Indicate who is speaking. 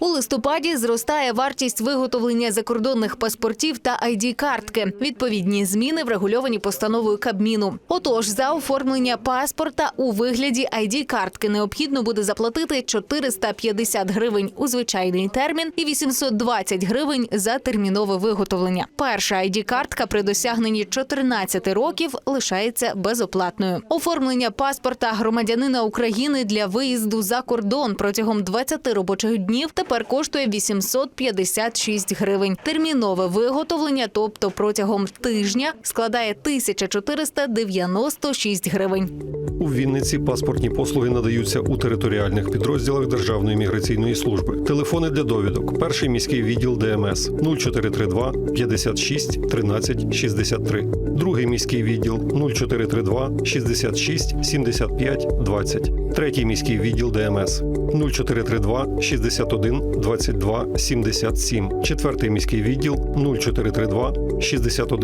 Speaker 1: У листопаді зростає вартість виготовлення закордонних паспортів та id картки Відповідні зміни врегульовані постановою Кабміну. Отож, за оформлення паспорта у вигляді id картки необхідно буде заплатити 450 гривень у звичайний термін і 820 гривень за термінове виготовлення. Перша id картка при досягненні 14 років лишається безоплатною. Оформлення паспорта громадянина України для виїзду за кордон протягом 20 робочих днів тепер коштує 856 гривень. Термінове виготовлення, тобто протягом тижня, складає 1496 гривень.
Speaker 2: У Вінниці паспортні послуги надаються у територіальних підрозділах Державної міграційної служби. Телефони для довідок. Перший міський відділ ДМС 0432 56 13 63. Другий міський відділ 0432 66 75 20. Третій міський відділ ДМС 0432 61 22 77. Четвертий міський відділ 0432 61